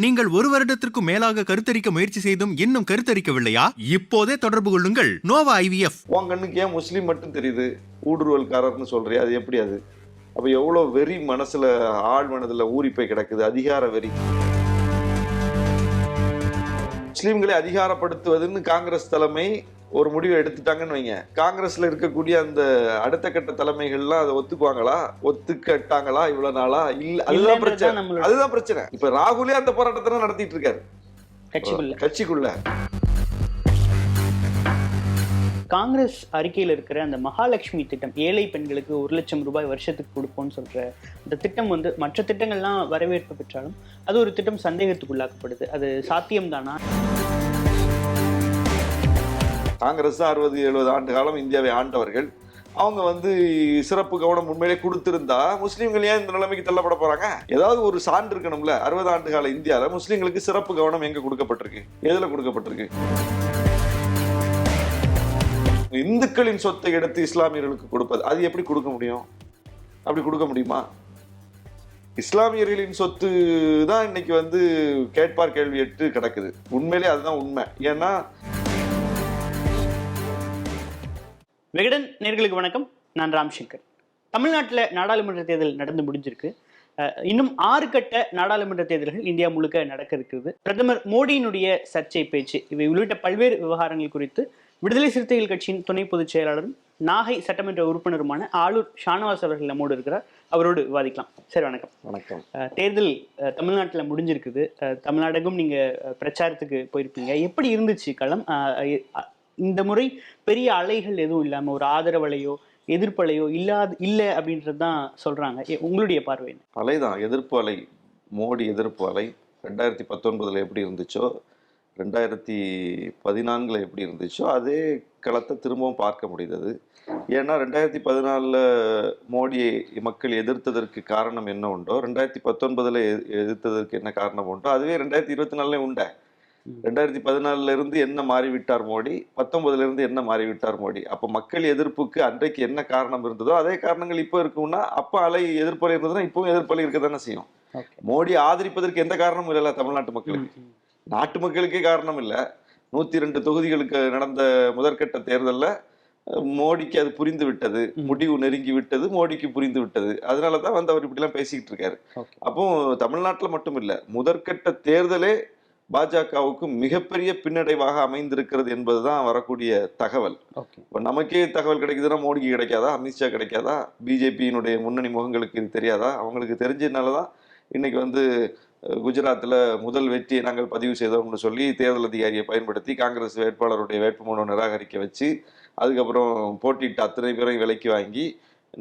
நீங்கள் ஒரு வருடத்திற்கு மேலாக கருத்தரிக்க முயற்சி செய்தும் இன்னும் கருத்தரிக்கவில்லையா? இப்போதே தொடர்பு கொள்ளுங்கள். Nova IVF. உன் கண்ணுக்கு ஏன் முஸ்லீம் மட்டும் தெரியுது? ஊடுருவல்காரர்னு சொல்றியா அது எப்படி அது? அப்ப எவ்வளவு வெறி மனசுல ஆள் மனதுல ஊறி போய் கிடக்குது? அதிகார வெறி. முஸ்லீம்களை அதிகாரப்படுத்துவதுன்னு காங்கிரஸ் தலைமை ஒரு முடிவை எடுத்துட்டாங்கன்னு வைங்க. காங்கிரஸ்ல இருக்கக்கூடிய அந்த அடுத்த கட்ட தலைமைகள்லாம் அதை ஒத்துக்குவாங்களா? ஒத்துக்கட்டாங்களா? இவ்வளவு நாளா? இல்ல அதுதான் பிரச்சனை. அதுதான் பிரச்சனை. இப்ப ராகுலே அந்த போராட்டத்தை நடத்திட்டு இருக்காரு. கட்சிக்குள்ள. கட்சிக்குள்ள. காங்கிரஸ் அறிக்கையில் இருக்கிற அந்த மகாலட்சுமி திட்டம் ஏழை பெண்களுக்கு ஒரு லட்சம் ரூபாய் வருஷத்துக்கு கொடுப்போம்னு சொல்ற அந்த திட்டம் வந்து மற்ற திட்டங்கள்லாம் வரவேற்பு பெற்றாலும் அது ஒரு திட்டம் சந்தேகத்துக்குள்ளாக்கப்படுது. அது சாத்தியம்தானா? காங்கிரஸ் அறுபது எழுபது ஆண்டு காலம் இந்தியாவை ஆண்டவர்கள். அவங்க வந்து சிறப்பு கவனம் உண்மையிலே கொடுத்திருந்தா முஸ்லீம்கள் ஏன் இந்த நிலைமைக்கு தள்ளப்பட போறாங்க? ஏதாவது ஒரு சான்று இருக்கணும்ல அறுபது ஆண்டு கால இந்தியாவில் முஸ்லீம்களுக்கு சிறப்பு கவனம் எங்க கொடுக்கப்பட்டிருக்கு? எதுல கொடுக்கப்பட்டிருக்கு? இந்துக்களின் சொத்தை எடுத்து இஸ்லாமியர்களுக்கு கொடுப்பது அது எப்படி கொடுக்க முடியும்? அப்படி கொடுக்க முடியுமா? இஸ்லாமியர்களின் சொத்து தான் இன்னைக்கு வந்து கேட்பார் கேள்வி எட்டு கிடக்குது. உண்மையிலே அதுதான் உண்மை. ஏன்னா விகடன் நேர்களுக்கு வணக்கம். நான் ராம்சங்கர் தமிழ்நாட்டில் நாடாளுமன்ற தேர்தல் நடந்து முடிஞ்சிருக்கு. இன்னும் ஆறு கட்ட நாடாளுமன்ற தேர்தல்கள் இந்தியா முழுக்க நடக்க இருக்கிறது. பிரதமர் மோடியினுடைய சர்ச்சை பேச்சு இவை உள்ளிட்ட பல்வேறு விவகாரங்கள் குறித்து விடுதலை சிறுத்தைகள் கட்சியின் துணை பொதுச் செயலாளரும் நாகை சட்டமன்ற உறுப்பினருமான ஆளூர் ஷானவாஸ் அவர்கள் நம்மோடு இருக்கிறார். அவரோடு விவாதிக்கலாம். சரி வணக்கம். வணக்கம். தேர்தல் தமிழ்நாட்டுல முடிஞ்சிருக்குது. அஹ், தமிழ்நாடகம் நீங்க பிரச்சாரத்துக்கு போயிருப்பீங்க. எப்படி இருந்துச்சு களம்? இந்த முறை பெரிய அலைகள் எதுவும் இல்லாம ஒரு ஆதரவலையோ எதிர்ப்பலையோ இல்லாத இல்லை அப்படின்றது தான் சொல்றாங்க உங்களுடைய பார்வை அலை அலைதான். எதிர்ப்பு அலை மோடி எதிர்ப்பு அலை. ரெண்டாயிரத்தி பத்தொன்பதுல எப்படி இருந்துச்சோ ரெண்டாயிரத்தி பதினான்குல எப்படி இருந்துச்சோ அதே களத்தை திரும்பவும் பார்க்க முடிந்தது. ஏன்னா ரெண்டாயிரத்தி பதினாலில் மோடியை மக்கள் எதிர்த்ததற்கு காரணம் என்ன உண்டோ ரெண்டாயிரத்தி பத்தொன்பதில் எ- எதிர்த்ததற்கு என்ன காரணம் உண்டோ அதுவே ரெண்டாயிரத்தி இருபத்தி நாலுலேயும் உண்டேன் ரெண்டாயிரத்தி பதினாலுல இருந்து என்ன மாறிவிட்டார் மோடி? பத்தொன்பதுல இருந்து என்ன மாறிவிட்டார் மோடி? அப்ப மக்கள் எதிர்ப்புக்கு அன்றைக்கு என்ன காரணம் இருந்ததோ அதே காரணங்கள் இப்போ இருக்கும்னா அப்ப அலை எதிர்ப்பலை இருந்ததுன்னா இப்பவும் எதிர்ப்பலை இருக்க தானே செய்யும். மோடி ஆதரிப்பதற்கு எந்த காரணமும் இல்லைல்ல தமிழ்நாட்டு மக்களுக்கு. நாட்டு மக்களுக்கே காரணம் இல்லை. நூத்தி ரெண்டு தொகுதிகளுக்கு நடந்த முதற்கட்ட தேர்தல்ல மோடிக்கு அது புரிந்து விட்டது. முடிவு நெருங்கி விட்டது மோடிக்கு புரிந்து விட்டது. அதனால தான் வந்து அவர் இப்படிலாம் பேசிக்கிட்டு இருக்காரு. அப்போ தமிழ்நாட்டில் மட்டும் இல்லை முதற்கட்ட தேர்தலே பாஜகவுக்கு மிகப்பெரிய பின்னடைவாக அமைந்திருக்கிறது என்பதுதான் வரக்கூடிய தகவல். இப்போ நமக்கே தகவல் கிடைக்குதுன்னா மோடிக்கு கிடைக்காதா? அமித்ஷா கிடைக்காதா? பிஜேபியினுடைய முன்னணி முகங்களுக்கு இது தெரியாதா? அவங்களுக்கு தெரிஞ்சதுனால தான் இன்னைக்கு வந்து குஜராத்தில் முதல் வெற்றியை நாங்கள் பதிவு செய்தோம்னு சொல்லி தேர்தல் அதிகாரியை பயன்படுத்தி காங்கிரஸ் வேட்பாளருடைய வேட்புமனு நிராகரிக்க வச்சு அதுக்கப்புறம் போட்டியிட்ட அத்தனை பேரையும் விலைக்கு வாங்கி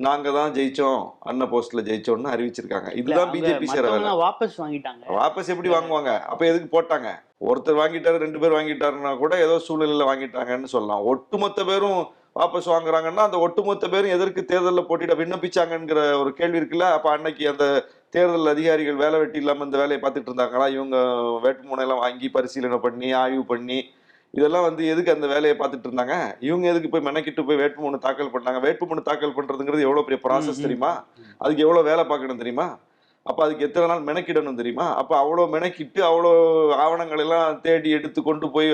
நாங்கள் தான் ஜெயிச்சோம் அன்ன போஸ்ட்ல ஜெயிச்சோம்னு அறிவிச்சிருக்காங்க. இதுதான் பிஜேபி சேர வாபஸ் வாங்கிட்டாங்க. வாபஸ் எப்படி வாங்குவாங்க? அப்ப எதுக்கு போட்டாங்க? ஒருத்தர் வாங்கிட்டாரு ரெண்டு பேர் வாங்கிட்டாருன்னா கூட ஏதோ சூழ்நிலையில வாங்கிட்டாங்கன்னு சொல்லலாம். ஒட்டுமொத்த பேரும் வாபஸ் வாங்குறாங்கன்னா அந்த ஒட்டுமொத்த பேரும் எதற்கு தேர்தலில் போட்டியிட விண்ணப்பிச்சாங்கங்கிற ஒரு கேள்வி இருக்குல்ல? அப்ப அன்னைக்கு அந்த தேர்தல் அதிகாரிகள் வேலை வெட்டி இல்லாம இந்த வேலையை பார்த்துட்டு இருந்தாங்களா? இவங்க வேட்புமனை எல்லாம் வாங்கி பரிசீலனை பண்ணி ஆய்வு பண்ணி இதெல்லாம் வந்து எதுக்கு அந்த வேலையை பார்த்துட்டு இருந்தாங்க? இவங்க எதுக்கு போய் மெனக்கிட்டு போய் வேட்புமனு தாக்கல் பண்ணாங்க? வேட்புமனு தாக்கல் பண்றதுங்கிறது எவ்வளவு பெரிய ப்ராசஸ். தெரியுமா? அதுக்கு எவ்வளவு வேலை பார்க்கணும் தெரியுமா? அப்ப அதுக்கு எத்தனை நாள் மெனக்கிடணும் தெரியுமா? அப்ப அவ்வளோ மெனக்கிட்டு அவ்வளோ ஆவணங்கள் எல்லாம் தேடி எடுத்து கொண்டு போய்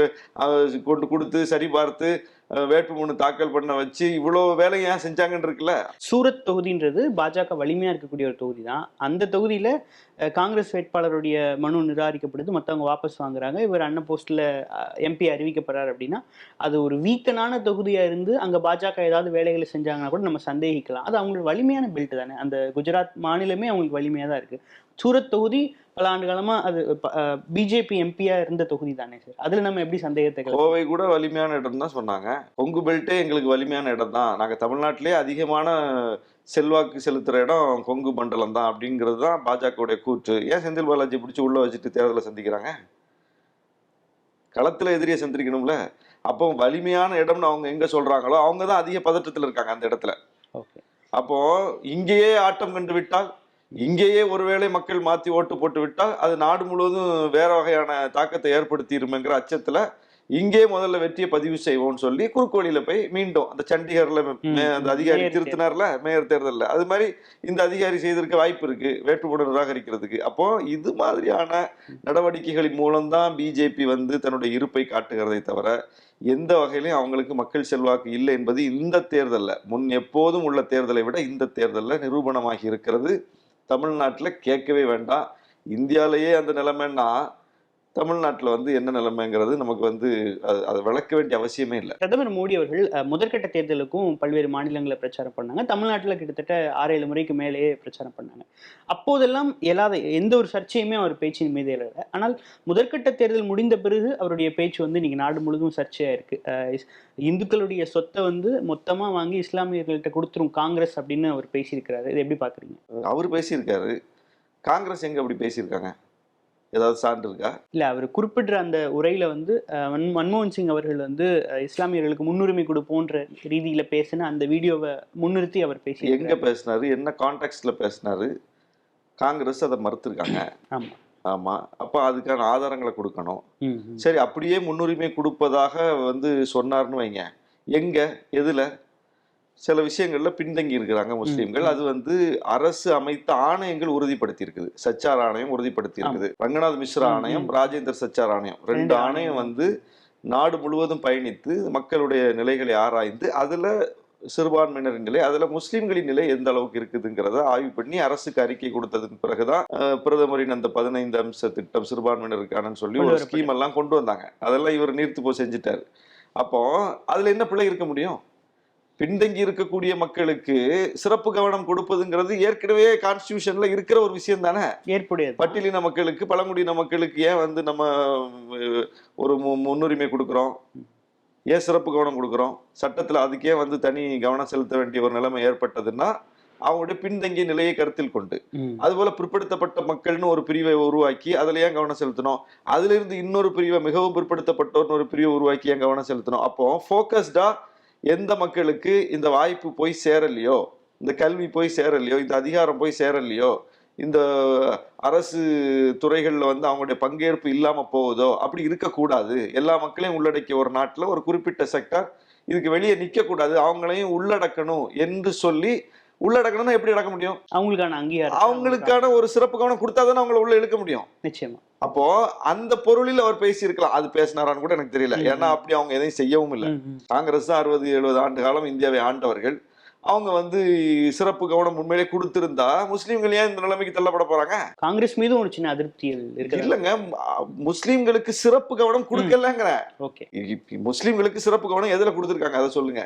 கொண்டு கொடுத்து சரி பார்த்து வேட்புமனு தாக்கல் பண்ண வச்சு இவ்வளோ வேலையை ஏன் செஞ்சாங்கன்னு இருக்குல்ல? சூரத் தொகுதின்றது பாஜக வலிமையா இருக்கக்கூடிய ஒரு தொகுதி தான் அந்த தொகுதியில காங்கிரஸ் வேட்பாளருடைய மனு நிராகரிக்கப்படுது. மற்றவங்க வாபஸ் வாங்குறாங்க. இவர் அண்ணன் போஸ்ட்ல எம்பி அறிவிக்கப்படுறாரு அப்படின்னா அது ஒரு வீக்கனான தொகுதியா இருந்து அங்க பாஜக ஏதாவது வேலைகளை செஞ்சாங்கன்னா கூட நம்ம சந்தேகிக்கலாம். அது அவங்களுக்கு வலிமையான பெல்ட் தானே. அந்த குஜராத் மாநிலமே அவங்களுக்கு வலிமையா தான் இருக்கு. சூரத் தொகுதி பல ஆண்டு காலமா அது பிஜேபி எம்பியா இருந்த தொகுதி தானே சார். அதுல நம்ம எப்படி சந்தேகத்தை கோவை கூட வலிமையான இடம் தான் சொன்னாங்க. கொங்கு பெல்ட்டே எங்களுக்கு வலிமையான இடம் தான். நாங்கள் தமிழ்நாட்டிலே அதிகமான செல்வாக்கு செலுத்துற இடம் கொங்கு மண்டலம் தான் அப்படிங்கிறது தான் பாஜகவுடைய கூற்று. ஏன் செந்தில் பாலாஜி பிடிச்சி உள்ள வச்சுட்டு தேர்தலை சந்திக்கிறாங்க? களத்துல எதிரியை சந்திக்கணும்ல. அப்போ வலிமையான இடம்னு அவங்க எங்க சொல்றாங்களோ அவங்க தான் அதிக பதற்றத்தில் இருக்காங்க அந்த இடத்துல. அப்போ இங்கேயே ஆட்டம் கண்டு விட்டால் இங்கேயே ஒருவேளை மக்கள் மாத்தி ஓட்டு போட்டு விட்டால் அது நாடு முழுவதும் வேற வகையான தாக்கத்தை ஏற்படுத்திடுமேங்கிற அச்சத்துல இங்கே முதல்ல வெற்றியை பதிவு செய்வோம்னு சொல்லி குறுக்கு வழியில போய் மீண்டும் அந்த சண்டிகர்ல அந்த அதிகாரி திருத்தினார்ல மேயர் தேர்தல்ல. அது மாதிரி இந்த அதிகாரி செய்திருக்க வாய்ப்பு இருக்கு. வேட்புமனு நிராகரிக்கிறதுக்கு. அப்போ இது மாதிரியான நடவடிக்கைகளின் மூலம்தான் பிஜேபி வந்து தன்னுடைய இருப்பை காட்டுகிறதை தவிர எந்த வகையிலும் அவங்களுக்கு மக்கள் செல்வாக்கு இல்லை என்பது இந்த தேர்தல்ல. முன் எப்போதும் உள்ள தேர்தலை விட இந்த தேர்தல்ல நிரூபணமாகி இருக்கிறது. தமிழ்நாட்டில் கேட்கவே வேண்டாம். இந்தியாவிலேயே அந்த நிலைமைன்னா தமிழ்நாட்டுல வந்து என்ன நிலைமைங்கிறது நமக்கு வந்து அது- அதை விளக்க வேண்டிய அவசியமே இல்லை. பிரதமர் மோடி அவர்கள் முதற்கட்ட தேர்தலுக்கும் பல்வேறு மாநிலங்களில் பிரச்சாரம் பண்ணாங்க. தமிழ்நாட்டில் கிட்டத்தட்ட ஆறு ஏழு முறைக்கு மேலேயே பிரச்சாரம் பண்ணாங்க. அப்போதெல்லாம் எல்லாத எந்த ஒரு சர்ச்சையுமே அவர் பேச்சின் மீது எழல ஆனால் முதற்கட்ட தேர்தல் முடிந்த பிறகு அவருடைய பேச்சு வந்து இன்னைக்கு நாடு முழுதும் சர்ச்சையா இருக்கு அஹ், இஸ்- இந்துக்களுடைய சொத்தை வந்து மொத்தமா வாங்கி இஸ்லாமியர்கள்ட்ட கொடுத்துரும் காங்கிரஸ் அப்படின்னு அவர் பேசியிருக்கிறாரு. இதை எப்படி பாக்குறீங்க? அவர் பேசியிருக்காரு. காங்கிரஸ் எங்க அப்படி பேசியிருக்காங்க? ஏதாவது சான்று இருக்கா? இல்ல அவர் குறிப்பிடுற அந்த உரையில வந்து மன்- மன்மோகன் சிங் அவர்கள் வந்து இஸ்லாமியர்களுக்கு முன்னுரிமை கொடுப்போன்ற ரீதியில பேசின அந்த வீடியோவை முன்னிறுத்தி அவர் எங்க பேசி பேசினாரு? என்ன கான்டெக்ட்ல பேசினாரு? காங்கிரஸ் அதை மறுத்திருக்காங்க. ஆமா. ஆமா. அப்ப அதுக்கான ஆதாரங்களை கொடுக்கணும். சரி அப்படியே முன்னுரிமை கொடுப்பதாக வந்து சொன்னார்னு வைங்க. எங்க? எதுல? சில விஷயங்கள்ல பின்தங்கி இருக்கிறாங்க முஸ்லீம்கள். அது வந்து அரசு அமைத்த ஆணையங்கள் உறுதிப்படுத்தி இருக்குது சச்சார் ஆணையம் உறுதிப்படுத்தி இருக்குது ரங்கநாத் மிஸ்ரா ஆணையம். ராஜேந்தர் சச்சார் ஆணையம். ரெண்டு ஆணையம். வந்து நாடு முழுவதும் பயணித்து மக்களுடைய நிலைகளை ஆராய்ந்து அதுல சிறுபான்மையினரின் நிலை அதுல முஸ்லிம்களின் நிலை எந்த அளவுக்கு இருக்குதுங்கிறத ஆய்வு பண்ணி அரசுக்கு அறிக்கை கொடுத்ததுக்கு பிறகுதான் பிரதமரின் அந்த பதினைந்து அம்ச திட்டம் சிறுபான்மையினருக்கானு சொல்லி ஒரு. ஸ்கீம் எல்லாம் கொண்டு வந்தாங்க. அதெல்லாம் இவர் நீர்த்து போய் செஞ்சுட்டாரு. அப்போ அதுல என்ன பிழை இருக்க முடியும்? பின்தங்கி இருக்கக்கூடிய மக்களுக்கு சிறப்பு கவனம் கொடுப்பதுங்கிறது ஏற்கனவே கான்ஸ்டியூஷன்ல இருக்கிற ஒரு விஷயம் தானே ஏற்புடையது. பட்டியலின மக்களுக்கு பழங்குடியின மக்களுக்கு ஏன் வந்து நம்ம ஒரு மு- முன்னுரிமை கொடுக்குறோம்? ஏன் சிறப்பு கவனம் கொடுக்குறோம்? சட்டத்துல அதுக்கே வந்து தனி கவனம் செலுத்த வேண்டிய ஒரு நிலைமை ஏற்பட்டதுன்னா அவங்களுடைய பின்தங்கிய நிலையை கருத்தில் கொண்டு. அதுபோல பிற்படுத்தப்பட்ட மக்கள்னு ஒரு பிரிவை உருவாக்கி அதுல ஏன் கவனம் செலுத்தணும்? அதுல இருந்து இன்னொரு பிரிவை மிகவும் பிற்படுத்தப்பட்டோர்னு ஒரு பிரிவை உருவாக்கி ஏன் கவனம் செலுத்தணும்? அப்போ ஃபோக்கஸ்டா எந்த மக்களுக்கு இந்த வாய்ப்பு போய் சேரலையோ இந்த கல்வி போய் சேரலையோ இந்த அதிகாரம் போய் சேரலையோ இந்த அரசு துறைகளில் வந்து அவங்களுடைய பங்கேற்பு இல்லாமல் போகுதோ அப்படி இருக்கக்கூடாது. எல்லா மக்களையும் உள்ளடக்கிய ஒரு நாட்டில் ஒரு குறிப்பிட்ட செக்டர் இதுக்கு வெளியே நிற்கக்கூடாது அவங்களையும் உள்ளடக்கணும் என்று சொல்லி உள்ளடக்கணும்னா எப்படி நடக்க முடியும்? அவங்களுக்கான அங்கீகாரம். அவங்களுக்கான ஒரு சிறப்பு கவனம் கொடுத்தாதானே அவங்கள உள்ள இழுக்க முடியும். நிச்சயமா. அப்போ அந்த பொருளில் அவர் பேசியிருக்கலாம். அது பேசினாரான்னு கூட எனக்கு தெரியல. ஏன்னா அப்படி அவங்க எதையும் செய்யவும் இல்லை. காங்கிரஸ் தான் அறுபது எழுபது ஆண்டு காலம் இந்தியாவை ஆண்டவர்கள். அவங்க வந்து சிறப்பு கவனம் உண்மையிலே கொடுத்திருந்தா முஸ்லீம்கள் ஏன் இந்த நிலைமைக்கு தள்ளப்பட போறாங்க? காங்கிரஸ் மீதும் ஒரு சின்ன அதிருப்திகள் இருக்கு இல்லங்க. முஸ்லீம்களுக்கு சிறப்பு கவனம் கொடுக்கலங்கிற. முஸ்லீம்களுக்கு சிறப்பு கவனம் எதுல கொடுத்திருக்காங்க? அதை சொல்லுங்க.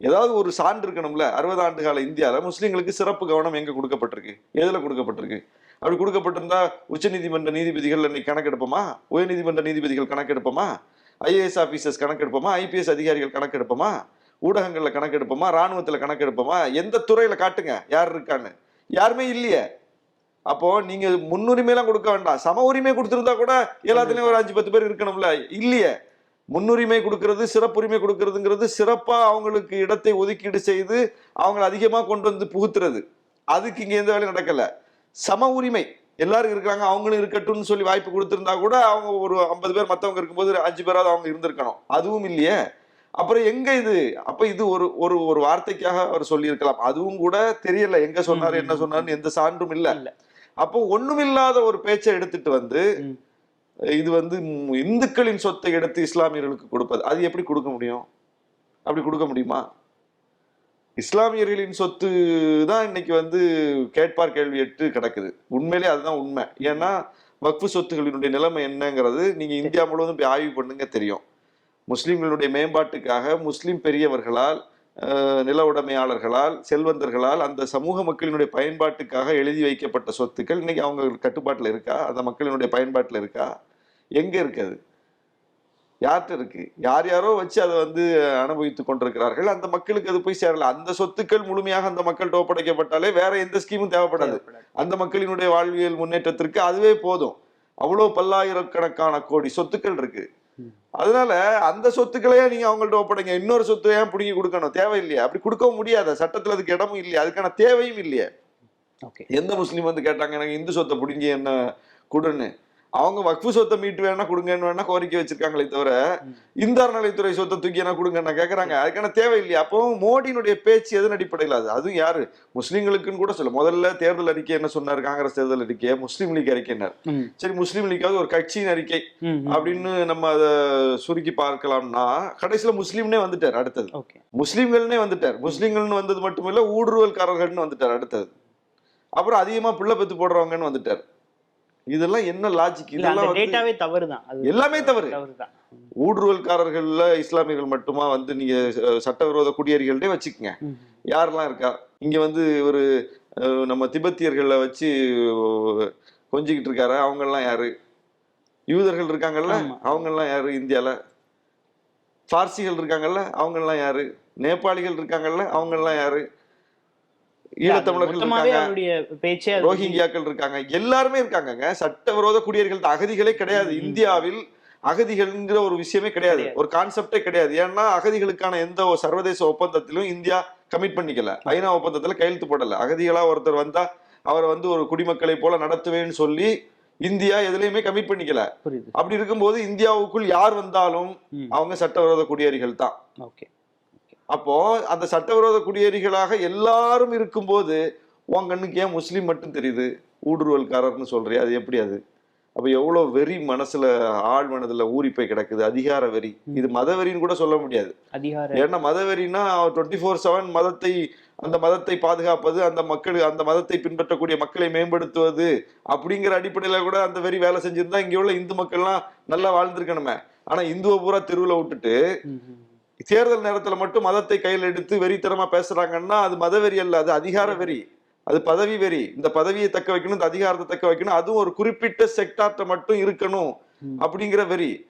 ஏதாவது ஒரு சான்று இருக்கணும்ல? அறுபது ஆண்டு கால இந்தியாவில் முஸ்லீம்களுக்கு சிறப்பு கவனம் எங்கே கொடுக்கப்பட்டிருக்கு? எதில் கொடுக்கப்பட்டிருக்கு? அப்படி கொடுக்கப்பட்டிருந்தா உச்சநீதிமன்ற நீதிபதிகள் இன்னைக்கு கணக்கெடுப்போமா? உயர்நீதிமன்ற நீதிபதிகள் கணக்கெடுப்போமா? ஐஏஎஸ் ஆஃபீஸர்ஸ் கணக்கெடுப்போமா? ஐபிஎஸ் அதிகாரிகள் கணக்கெடுப்போமா? ஊடகங்களில் கணக்கெடுப்போமா? ராணுவத்தில் கணக்கெடுப்போமா? எந்த துறையில் காட்டுங்க யார் இருக்கான்னு. யாருமே இல்லையே. அப்போ நீங்க முன்னுரிமையெல்லாம் கொடுக்க வேண்டாம். சம உரிமை கொடுத்துருந்தா கூட எல்லாத்துலயும் ஒரு அஞ்சு பத்து பேர் இருக்கணும்ல. இல்லையே. முன்னுரிமை கொடுக்கிறது சிறப்புரிமை கொடுக்கறதுங்கிறது சிறப்பா அவங்களுக்கு இடத்தை ஒதுக்கீடு செய்து அவங்களை அதிகமா கொண்டு வந்து புகுத்துறது. அதுக்கு இங்க எந்த வேலையும் நடக்கல. சம உரிமை. எல்லாரும் இருக்காங்க அவங்களும் இருக்கட்டும்னு சொல்லி வாய்ப்பு கொடுத்திருந்தா கூட அவங்க ஒரு ஐம்பது பேர் மத்தவங்க இருக்கும்போது ஒரு அஞ்சு பேராவது அவங்க இருந்திருக்கணும். அதுவும் இல்லையே. அப்புறம் எங்க இது? அப்ப இது ஒரு ஒரு ஒரு வார்த்தைக்காக அவர் சொல்லியிருக்கலாம். அதுவும் கூட தெரியல. எங்க சொன்னாரு என்ன சொன்னாருன்னு எந்த சான்றும் இல்ல. அப்போ ஒண்ணுமில்லாத ஒரு பேச்சை எடுத்துட்டு வந்து. இது வந்து இந்துக்களின் சொத்தை எடுத்து இஸ்லாமியர்களுக்கு கொடுப்பது. அது எப்படி கொடுக்க முடியும்? அப்படி கொடுக்க முடியுமா? இஸ்லாமியர்களின் சொத்து தான் இன்னைக்கு வந்து கேட்பார் கேள்வி எட்டு கிடக்குது. உண்மையிலே அதுதான் உண்மை. ஏன்னா வக்ஃபு சொத்துகளினுடைய நிலைமை என்னங்கிறது நீங்க இந்தியா முழுவதும் போய் ஆய்வு பண்ணுங்க தெரியும். முஸ்லிம்களுடைய மேம்பாட்டுக்காக முஸ்லிம் பெரியவர்களால் நில உடைமையாளர்களால் செல்வந்தர்களால் அந்த சமூக மக்களினுடைய பயன்பாட்டுக்காக எழுதி வைக்கப்பட்ட சொத்துக்கள் இன்னைக்கு அவங்க கட்டுப்பாட்டில் இருக்கா? அந்த மக்களினுடைய பயன்பாட்டில் இருக்கா? எங்க இருக்கு அது? யார்கிட்ட இருக்கு? யார் யாரோ வச்சு அதை வந்து அனுபவித்துக் கொண்டிருக்கிறார்கள். அந்த மக்களுக்கு அது போய் சேரல. அந்த சொத்துக்கள் முழுமையாக அந்த மக்கள்கிட்ட ஒப்படைக்கப்பட்டாலே வேற எந்த ஸ்கீமும் தேவைப்படாது. அந்த மக்களினுடைய வாழ்வியல் முன்னேற்றத்திற்கு அதுவே போதும். அவ்வளோ பல்லாயிரக்கணக்கான கோடி சொத்துக்கள் இருக்கு. அதனால அந்த சொத்துக்களையே நீங்க அவங்கள்ட்ட ஒப்படைங்க. இன்னொரு சொத்து ஏன் பிடுங்கி கொடுக்கணும்? தேவையில்லையா. அப்படி கொடுக்கவும் முடியாத. சட்டத்துல அதுக்கு இடமும் இல்லையா. அதுக்கான தேவையும் இல்லையே. ஓகே. எந்த முஸ்லீம் வந்து கேட்டாங்க எனக்கு இந்து சொத்தை பிடுங்கி என்ன கொடுன்னு? அவங்க வக்ஃபு சொத்தை மீட்டு வேணா கொடுங்கன்னு வேணா கோரிக்கை வச்சிருக்காங்களே தவிர ம். இந்த அறநிலைத்துறை சொத்தை தூக்கி என்ன கொடுங்கன்னா கேக்குறாங்க. அதுக்கான தேவை இல்லையா? அப்போ மோடியினுடைய பேச்சு எதன் அடிப்படையில்? அது அதுவும் யாரு? முஸ்லீம்களுக்குன்னு கூட சொல்ல முதல்ல தேர்தல் அறிக்கை என்ன சொன்னார்? காங்கிரஸ் தேர்தல் அறிக்கை முஸ்லீம் லீக் அறிக்கைனார் சரி முஸ்லீம் லீக்காவது ஒரு கட்சியின் அறிக்கை. அப்படின்னு நம்ம அதை சுருக்கி பார்க்கலாம்னா கடைசியில முஸ்லீம்னே வந்துட்டார் அடுத்தது. முஸ்லீம்கள்னே வந்துட்டார். முஸ்லீம்கள்னு வந்தது மட்டுமில்ல ஊடுருவல்காரர்கள்னு வந்துட்டார் அடுத்தது. அப்புறம் அதிகமா பிள்ளை பெத்து போடுறவங்கன்னு வந்துட்டார். இதெல்லாம் என்ன லாஜிக் இதெல்லாம் டேட்டாவே தவறு தான் எல்லாமே தவறு. ஊடுருவல்காரர்கள்ல இஸ்லாமியர்கள் மட்டுமா வந்து நீங்க சட்டவிரோத குடியேறிகள்டே வச்சுக்கோங்க. யாரெல்லாம் இருக்கா? இங்க வந்து ஒரு நம்ம திபெத்தியர்களை வச்சு கொஞ்சிக்கிட்டு இருக்காரு? அவங்கெல்லாம் யாரு? யூதர்கள் இருக்காங்கல்ல. அவங்கெல்லாம் யாரு இந்தியால? பார்சிகள் இருக்காங்கல்ல? அவங்கெல்லாம் யாரு? நேபாளிகள் இருக்காங்கல்ல? அவங்கெல்லாம் யாரு? ஈழத்தமிழர்கள் இருக்காங்க. பேச்சே ரோஹிங்கியாக்கள் இருக்காங்க. எல்லாருமே இருக்காங்கங்க சட்டவிரோத குடியேறிகள் தான். அகதிகளே கிடையாது. இந்தியாவில் அகதிகள்ங்கிற ஒரு விஷயமே கிடையாது. ஒரு கான்செப்டே கிடையாது. ஏன்னா அகதிகளுக்கான எந்த சர்வதேச ஒப்பந்தத்திலும் இந்தியா கமிட் பண்ணிக்கல. ஐநா ஒப்பந்தத்துல கையெழுத்து போடல. அகதிகளா ஒருத்தர் வந்தா அவரை வந்து ஒரு குடிமக்களை போல நடத்துவேன்னு சொல்லி இந்தியா எதுலயுமே கமிட் பண்ணிக்கல. அப்படி இருக்கும்போது இந்தியாவுக்குள் யார் வந்தாலும் அவங்க சட்டவிரோத குடியேறிகள் தான் ஓகே. அப்போ அந்த சட்டவிரோத குடியேறிகளாக எல்லாரும் இருக்கும்போது உன் கண்ணுக்கு ஏன் முஸ்லீம் மட்டும் தெரியுது? ஊடுருவல்காரர்னு சொல்றியா? அது எப்படி அது? அப்ப எவ்வளவு வெறி மனசுல ஆழ் மனதுல ஊறி போய் கிடக்குது. அதிகார வெறி. இது மதவெறின்னு கூட சொல்ல முடியாது. ஏன்னா மதவெறினா டுவெண்ட்டி ஃபோர் செவன் மதத்தை அந்த மதத்தை பாதுகாப்பது அந்த மக்கள் அந்த மதத்தை பின்பற்றக்கூடிய மக்களை மேம்படுத்துவது அப்படிங்கிற அடிப்படையில கூட அந்த வெறி வேலை செஞ்சிருந்தா இங்க உள்ள இந்து மக்கள்லாம் நல்லா வாழ்ந்திருக்கணுமே. ஆனா இந்துவை பூரா தெருவுல விட்டுட்டு. தேர்தல் நேரத்துல மட்டும் மதத்தை கையில் எடுத்து வெறித்தனமா பேசுறாங்கன்னா அது மதவெறி அல்ல அது அதிகார வெறி. அது பதவி வெறி. இந்த பதவியை தக்க வைக்கணும் இந்த அதிகாரத்தை தக்க வைக்கணும் அதுவும் ஒரு குறிப்பிட்ட செக்டார்ட்ட மட்டும் இருக்கணும். அப்படிங்கிற வெறி.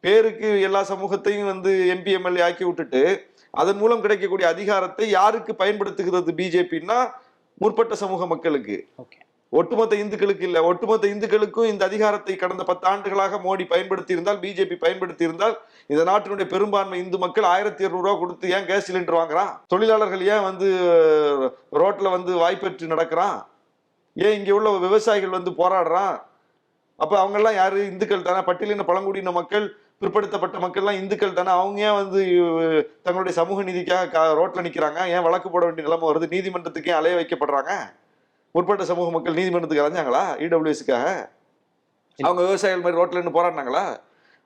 பேருக்கு எல்லா சமூகத்தையும் வந்து எம்பி எம்எல்ஏ ஆக்கி விட்டுட்டு அதன் மூலம் கிடைக்கக்கூடிய அதிகாரத்தை யாருக்கு பயன்படுத்துகிறது பிஜேபின்னா முற்பட்ட சமூக மக்களுக்கு. ஓகே. ஒட்டுமொத்த இந்துக்களுக்கு இல்லை. ஒட்டுமொத்த இந்துக்களுக்கும் இந்த அதிகாரத்தை கடந்த பத்து ஆண்டுகளாக மோடி பயன்படுத்தி இருந்தால் பிஜேபி பயன்படுத்தி இருந்தால் இந்த நாட்டினுடைய பெரும்பான்மை இந்து மக்கள் ஆயிரத்தி இருநூறு கொடுத்து ஏன் கேஸ் சிலிண்டர் வாங்குறான்? தொழிலாளர்கள் ஏன் வந்து ரோட்டில் வந்து வாய்ப்பெற்று நடக்கிறான்? ஏன் இங்கே உள்ள விவசாயிகள் வந்து போராடுறான்? அப்போ அவங்கெல்லாம் யார்? இந்துக்கள் தானே. பட்டியலின பழங்குடியின மக்கள் பிற்படுத்தப்பட்ட மக்கள்லாம் இந்துக்கள் தானே. அவங்க ஏன் வந்து தங்களுடைய சமூக நீதிக்காக கா- நிற்கிறாங்க ஏன் வழக்கு போட வேண்டிய நிலைமை வருது? நீதிமன்றத்துக்கு ஏன் அலைய வைக்கப்படுறாங்க? முற்பட்ட சமூக மக்கள் நீதிமன்றத்துக்கு அலைஞ்சாங்களா இடபிள்யூஎஸ்க்காக அவங்க விவசாயிகள் மாதிரி ரோட்ல நின்று போராடினாங்களா?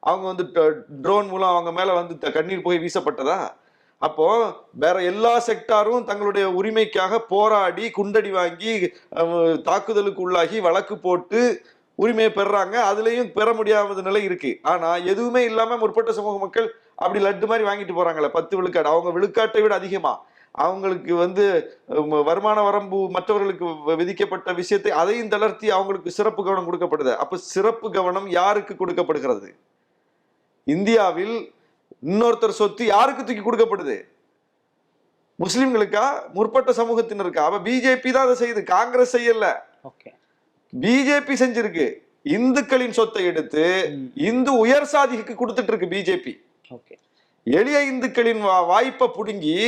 அவங்க வந்து ட்ரோன் மூலம் அவங்க மேல வந்து கண்ணீர் போய் வீசப்பட்டதா? அப்போ வேற எல்லா செக்டாரும் தங்களுடைய உரிமைக்காக போராடி குண்டடி வாங்கி தாக்குதலுக்கு உள்ளாகி வழக்கு போட்டு உரிமையை பெறுறாங்க. அதுலயும் பெற முடியாத நிலை இருக்கு. ஆனா எதுவுமே இல்லாம முற்பட்ட சமூக மக்கள் அப்படி லட்டு மாதிரி வாங்கிட்டு போறாங்களே பத்து விழுக்காடு. அவங்க விழுக்காட்டை விட அதிகமா. அவங்களுக்கு வந்து வருமான வரம்பு மற்றவர்களுக்கு விதிக்கப்பட்ட விஷயத்தை அதையும் தளர்த்தி அவங்களுக்கு சிறப்பு கவனம் கொடுக்கப்படுது. அப்ப சிறப்பு கவனம் யாருக்கு கொடுக்கப்படுகிறது? இந்தியாவில் இன்னொருத்தர் சொத்து யாருக்கு தூக்கி கொடுக்கப்படுது? முஸ்லிம்களுக்கா? முற்பட்ட சமூகத்தினருக்கா? அப்ப பிஜேபி தான் அதை செய்யுது. காங்கிரஸ் செய்யல. ஓகே. பிஜேபி செஞ்சிருக்கு. இந்துக்களின் சொத்தை எடுத்து. இந்து உயர் சாதிக்கு கொடுத்துட்டு இருக்கு பிஜேபி. ஓகே. எளிய இந்துக்களின் வாய்ப்பை புடுங்கி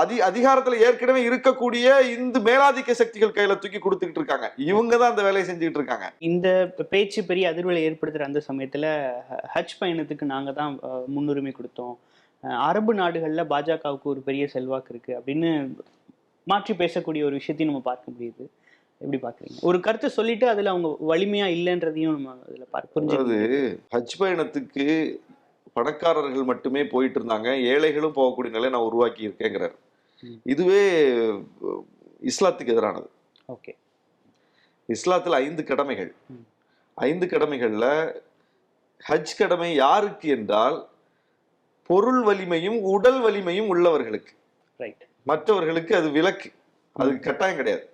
அதி அதிகாரத்துல ஏற்கனவே இருக்கக்கூடிய இந்து மேலாதிக்க சக்திகள் கையில தூக்கி கொடுத்துக்கிட்டு இருக்காங்க. இவங்க தான் அந்த வேலையை செஞ்சுக்கிட்டு இருக்காங்க. இந்த பேச்சு பெரிய அதிர்வலை ஏற்படுத்துற அந்த சமயத்துல ஹஜ் பயணத்துக்கு நாங்க தான் முன்னுரிமை கொடுத்தோம். அரபு நாடுகள்ல பாஜகவுக்கு ஒரு பெரிய செல்வாக்கு இருக்கு அப்படின்னு மாற்றி பேசக்கூடிய ஒரு விஷயத்தையும் நம்ம பார்க்க முடியுது. எப்படி பாக்குறீங்க ஒரு கருத்தை சொல்லிட்டு அதுல அவங்க வலிமையா இல்லைன்றதையும் நம்ம அதுல பார்க்க அதாவது புரிஞ்சு ஹஜ் பயணத்துக்கு பணக்காரர்கள் மட்டுமே போயிட்டு இருந்தாங்க ஏழைகளும் போகக்கூடிய நிலையை நான் உருவாக்கி இருக்கேங்கிறார். இதுவே இஸ்லாத்துக்கு எதிரானது. ஓகே. இஸ்லாத்துல ஐந்து கடமைகள். ஐந்து கடமைகள்ல ஹஜ் கடமை யாருக்கு என்றால் பொருள் வலிமையும் உடல் வலிமையும் உள்ளவர்களுக்கு. மற்றவர்களுக்கு அது விலக்கு. அது கட்டாயம் கிடையாது.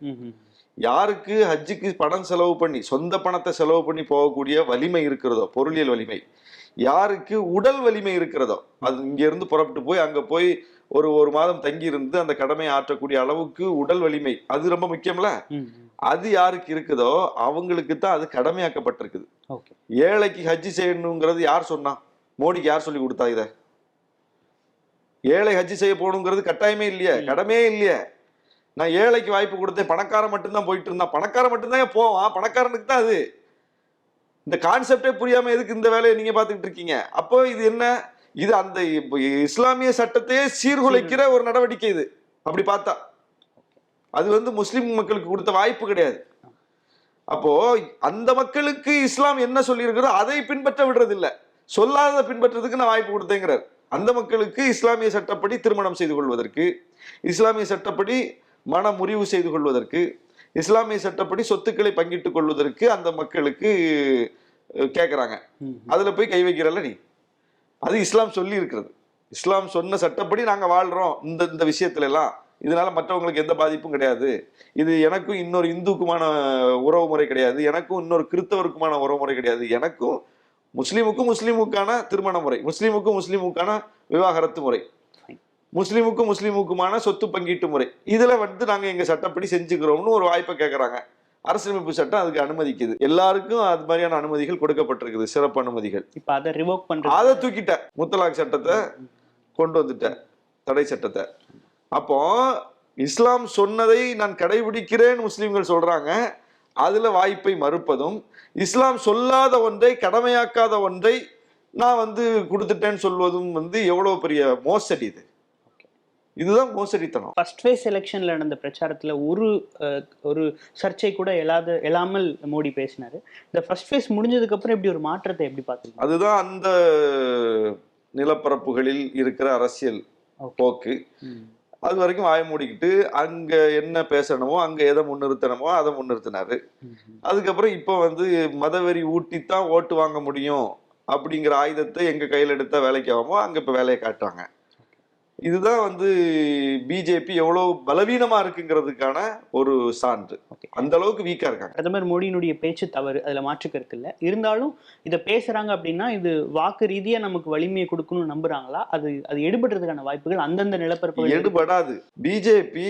யாருக்கு ஹஜ்ஜுக்கு பணம் செலவு பண்ணி சொந்த பணத்தை செலவு பண்ணி போகக்கூடிய வலிமை இருக்கிறதோ பொருளியல் வலிமை யாருக்கு உடல் வலிமை இருக்கிறதோ அது இங்க இருந்து புறப்பட்டு போய் அங்க போய் ஒரு ஒரு மாதம் தங்கி இருந்து அந்த கடமையை ஆற்றக்கூடிய அளவுக்கு உடல் வலிமை அது ரொம்ப முக்கியம்ல? அது யாருக்கு இருக்குதோ அவங்களுக்கு தான் அது கடமையாக்கப்பட்டிருக்குது. ஏழைக்கு ஹஜ்ஜி செய்யணுங்கிறது யார் சொன்னா? மோடிக்கு யார் சொல்லி கொடுத்தா இத? ஏழை ஹஜ்ஜி செய்ய போகணுங்கிறது கட்டாயமே இல்லையே. கடமையே இல்லையே. நான் ஏழைக்கு வாய்ப்பு கொடுத்தேன் பணக்காரன் மட்டும்தான் போயிட்டு இருந்தான். பணக்காரன் மட்டும்தான் போவான். பணக்காரனுக்கு தான் அது. இந்த கான்செப்டே புரியாம எதுக்கு இந்த வேலையை நீங்க பார்த்துக்கிட்டு இருக்கீங்க? அப்போ இது என்ன? இது அந்த இஸ்லாமிய சட்டத்தையே சீர்குலைக்கிற ஒரு நடவடிக்கை இது. அப்படி பார்த்தா. அது வந்து முஸ்லிம் மக்களுக்கு கொடுத்த வாய்ப்பு கிடையாது. அப்போ அந்த மக்களுக்கு இஸ்லாம் என்ன சொல்லியிருக்கிறோ அதை பின்பற்ற விடுறது இல்ல சொல்லாத பின்பற்றதுக்கு நான் வாய்ப்பு கொடுத்தேங்கிறார். அந்த மக்களுக்கு இஸ்லாமிய சட்டப்படி திருமணம் செய்து கொள்வதற்கு இஸ்லாமிய சட்டப்படி மன முறிவு செய்து கொள்வதற்கு இஸ்லாமிய சட்டப்படி சொத்துக்களை பங்கிட்டுக் கொள்வதற்கு அந்த மக்களுக்கு ம். அதுல போய் கை வைக்கிறல்ல நீ? அது இஸ்லாம் சொல்லி இருக்கிறது இஸ்லாம் சொன்ன சட்டப்படி நாங்க வாழ்றோம். இந்த இந்த விஷயத்துல எல்லாம் இதனால மற்றவங்களுக்கு எந்த பாதிப்பும் கிடையாது. இது எனக்கும் இன்னொரு இந்துக்குமான உறவு முறை கிடையாது. எனக்கும் இன்னொரு கிறிஸ்தவருக்குமான உறவு முறை கிடையாது. எனக்கும் முஸ்லீமுக்கும் முஸ்லீமுக்கான திருமண முறை முஸ்லீமுக்கும் முஸ்லீமுக்கான விவாகரத்து முறை. முஸ்லீமுக்கும் முஸ்லீமுக்குமான சொத்து பங்கீட்டு முறை. இதுல வந்து நாங்க எங்க சட்டப்படி செஞ்சுக்கிறோம்னு ஒரு வாய்ப்பை கேட்கறாங்க அரசியலமைப்பு சட்டம் அதுக்கு அனுமதிக்குது. எல்லாருக்கும் அது மாதிரியான அனுமதிகள் கொடுக்கப்பட்டிருக்குது. சிறப்பு அனுமதிகள். இப்ப அதை ரிவோக் பண்றது அதை தூக்கிட்ட. முத்தலாக் சட்டத்தை கொண்டு வந்துட்ட. தடை சட்டத்தை. அப்போ இஸ்லாம் சொன்னதை நான் கடைபிடிக்கிறேன் முஸ்லிம்கள் சொல்றாங்க. அதுல வாய்ப்பை மறுப்பதும் இஸ்லாம் சொல்லாத ஒன்றை கடமையாக்காத ஒன்றை நான் வந்து கொடுத்துட்டேன்னு சொல்வதும் வந்து எவ்வளவு பெரிய மோசடி இது. இதுதான் மோசடித்தனம் ஃபர்ஸ்ட் ஃபேஸ் எலெக்ஷன்ல நடந்த பிரச்சாரத்துல ஒரு ஒரு சர்ச்சை கூட எழாத எழாமல் மோடி பேசினாரு. இந்த ஃபர்ஸ்ட் ஃபேஸ் முடிஞ்சதுக்கு அப்புறம் இப்படி ஒரு மாற்றத்தை எப்படி பாத்தீங்க அதுதான் அந்த நிலப்பரப்புகளில் இருக்கிற அரசியல். போக்கு. அது வரைக்கும் வாய மூடிக்கிட்டு அங்க என்ன பேசணுமோ அங்க எதை முன்னிறுத்தணுமோ அதை முன்னிறுத்தினாரு. அதுக்கப்புறம் இப்போ வந்து மதவெறி ஊட்டித்தான் ஓட்டு வாங்க முடியும் அப்படிங்கிற ஆயுதத்தை எங்க கையில் எடுத்தா வேலைக்கு ஆகாமோ அங்க இப்ப வேலையை காட்டுவாங்க இதுதான் வந்து பிஜேபி எவ்வளவு பலவீனமா இருக்குங்கிறதுக்கான ஒரு சான்று. அந்த அளவுக்கு வீக்கா இருக்காங்க. பிரதமர் மோடியினுடைய பேச்சு தவறு அதுல மாற்று கருத்து இல்ல. இருந்தாலும் இதை பேசுறாங்க அப்படின்னா இது வாக்கு ரீதியா நமக்கு வலிமையை கொடுக்கணும்னு நம்புறாங்களா? அது அது எடுபடுறதுக்கான வாய்ப்புகள் அந்தந்த நிலப்பரப்புகள் எடுபடாது. பிஜேபி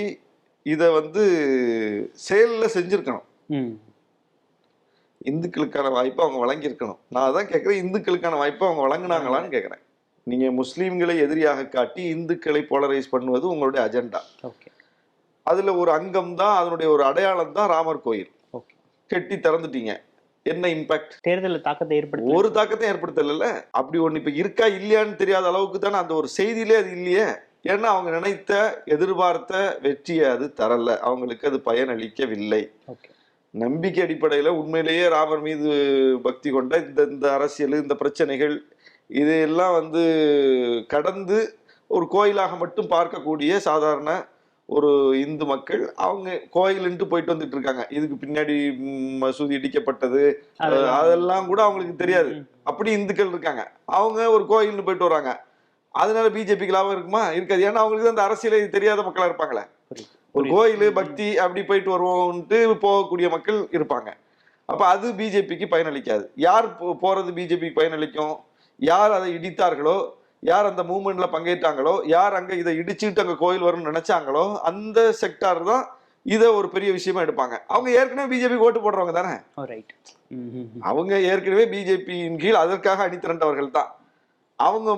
இத வந்து செயல்ல செஞ்சிருக்கணும். ம். இந்துக்களுக்கான வாய்ப்பை அவங்க வழங்கியிருக்கணும். நான் அதான் கேட்குறேன் இந்துக்களுக்கான வாய்ப்பை அவங்க வழங்குனாங்களான்னு கேட்குறேன் நீங்க முஸ்லீம்களை எதிரியாக காட்டி இந்துக்களை போலரைஸ் பண்ணுவது உங்களுடைய அஜெண்டா ஓகே அதுல ஒரு அங்கம் தான் அதனுடைய ஒரு அடையாளம் தான் ராமர் கோயில். கெட்டி திறந்துட்டீங்க. என்ன இம்பாக்ட் தேர்தலில் தாக்கத்தை ஏற்படுத்த ஒரு தாக்கத்தையும் ஏற்படுத்தல அப்படி ஒண்ணு இப்ப இருக்கா இல்லையான்னு தெரியாத அளவுக்கு தானே அந்த ஒரு செய்தியிலே அது இல்லையே. ஏன்னா அவங்க நினைத்த எதிர்பார்த்த வெற்றியை அது தரல. அவங்களுக்கு அது பயனளிக்கவில்லை நம்பிக்கை அடிப்படையில உண்மையிலேயே ராமர் மீது பக்தி கொண்ட இந்த இந்த அரசியல் இந்த பிரச்சனைகள் இதையெல்லாம் வந்து கடந்து ஒரு கோயிலாக மட்டும் பார்க்கக்கூடிய சாதாரண ஒரு இந்து மக்கள் அவங்க கோயிலுன்ட்டு போயிட்டு வந்துட்டு இருக்காங்க. இதுக்கு பின்னாடி மசூதி இடிக்கப்பட்டது அதெல்லாம் கூட அவங்களுக்கு தெரியாது. அப்படி இந்துக்கள் இருக்காங்க. அவங்க ஒரு கோயில்னு போயிட்டு வராங்க. அதனால பிஜேபிக்கு லாபம் இருக்குமா? இருக்காது. ஏன்னா அவங்களுக்கு அந்த அரசியலே தெரியாத மக்களா இருப்பாங்களே. ஒரு. கோயில் பக்தி அப்படி போயிட்டு வருவோம்ட்டு போகக்கூடிய மக்கள் இருப்பாங்க. அப்ப அது பிஜேபிக்கு பயனளிக்காது. யார் போறது பிஜேபிக்கு பயனளிக்கும்? யார் அதை இடித்தார்களோ யார் அந்த மூவ்மெண்ட்ல பங்கேற்றாங்களோ யார் அங்க இதை இடிச்சுட்டு அங்க கோயில் வரும்னு நினைச்சாங்களோ அந்த செக்டார் தான் இதை ஒரு பெரிய விஷயமா எடுப்பாங்க. அவங்க ஏற்கனவே பிஜேபி ஓட்டு போடுறவங்க தானே. அவங்க ஏற்கனவே பிஜேபியின் கீழ் அதற்காக அணிதிரண்டவர்கள் தான். அவங்க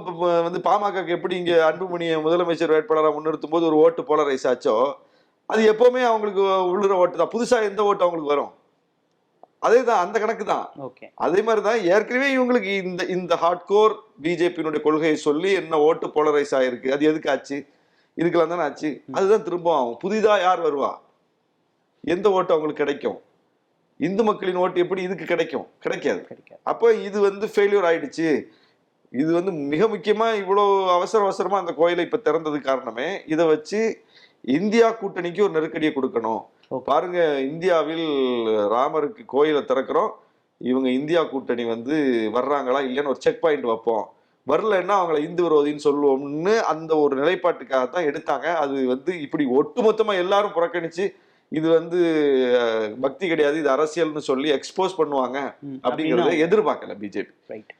வந்து பாமகக்கு எப்படி இங்க அன்புமணியை முதலமைச்சர் வேட்பாளராக முன்னிறுத்தும் போது ஒரு ஓட்டு போலரைஸ் ஆச்சோ அது எப்பவுமே அவங்களுக்கு உள்ளுற ஓட்டு தான். புதுசா எந்த ஓட்டு அவங்களுக்கு வரும்? அதே தான் அந்த கணக்கு தான் ஓகே. அதே மாதிரி தான் ஏற்கனவே இவங்களுக்கு இந்த இந்த ஹார்ட்கோர் பிஜேபியினுடைய கொள்கையை சொல்லி என்ன ஓட்டு போலரைஸ் ஆயிருக்கு அது எதுக்கு ஆச்சு? இதுக்கெல்லாம் தானே ஆச்சு? அதுதான் திரும்ப ஆகும். புதிதா யார் வருவா? எந்த ஓட்டு அவங்களுக்கு கிடைக்கும்? இந்து மக்களின் ஓட்டு எப்படி இதுக்கு கிடைக்கும்? கிடைக்காது. அப்போ இது வந்து ஃபெயிலியர் ஆயிடுச்சு. இது வந்து மிக முக்கியமா இவ்வளோ அவசர அவசரமா அந்த கோயிலை இப்ப திறந்தது காரணமே இதை வச்சு இந்தியா கூட்டணிக்கு ஒரு நெருக்கடியை கொடுக்கணும். பாருங்க இந்தியாவில் ராமருக்கு கோயிலை திறக்கிறோம். இவங்க இந்தியா கூட்டணி வந்து வர்றாங்களா இல்லைன்னு ஒரு செக் பாயிண்ட் வைப்போம். வரலன்னா அவங்கள இந்து விரோதின்னு சொல்லுவோம்னு அந்த ஒரு நிலைப்பாட்டுக்காக தான் எடுத்தாங்க. அது வந்து இப்படி ஒட்டுமொத்தமா எல்லாரும் புறக்கணிச்சு இது வந்து பக்தி கிடையாது இது அரசியல்னு சொல்லி எக்ஸ்போஸ் பண்ணுவாங்க அப்படிங்கறத எதிர்பார்க்கல பிஜேபி. ரைட்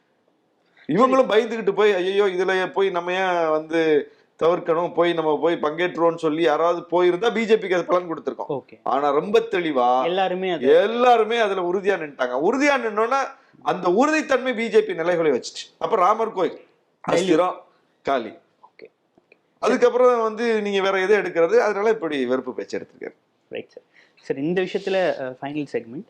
இவங்களும் பயந்துகிட்டு போய் ஐயோ இதுல போய் நம்ம ஏன் வந்து தவிர்க்கணும் போய் நம்ம போய் பங்கேற்றுவோம்னு சொல்லி யாராவது போயிருந்தா பிஜேபிக்கு அது பலன் கொடுத்திருக்கோம். ஆனா ரொம்ப தெளிவா எல்லாருமே எல்லாருமே அதுல உறுதியா நின்ட்டாங்க உறுதியா நின்னோன்னா அந்த உறுதித்தன்மை பிஜேபி நிலைகளை வச்சுச்சு. அப்ப ராமர் கோயில் அஸ்திரம் காலி. ஓகே. அதுக்கப்புறம் வந்து நீங்க வேற எதை எடுக்கிறது? அதனால இப்படி வெறுப்பு பேச்சு எடுத்திருக்காரு ரைட் சார் சார் இந்த விஷயத்தில் ஃபைனல் செக்மெண்ட்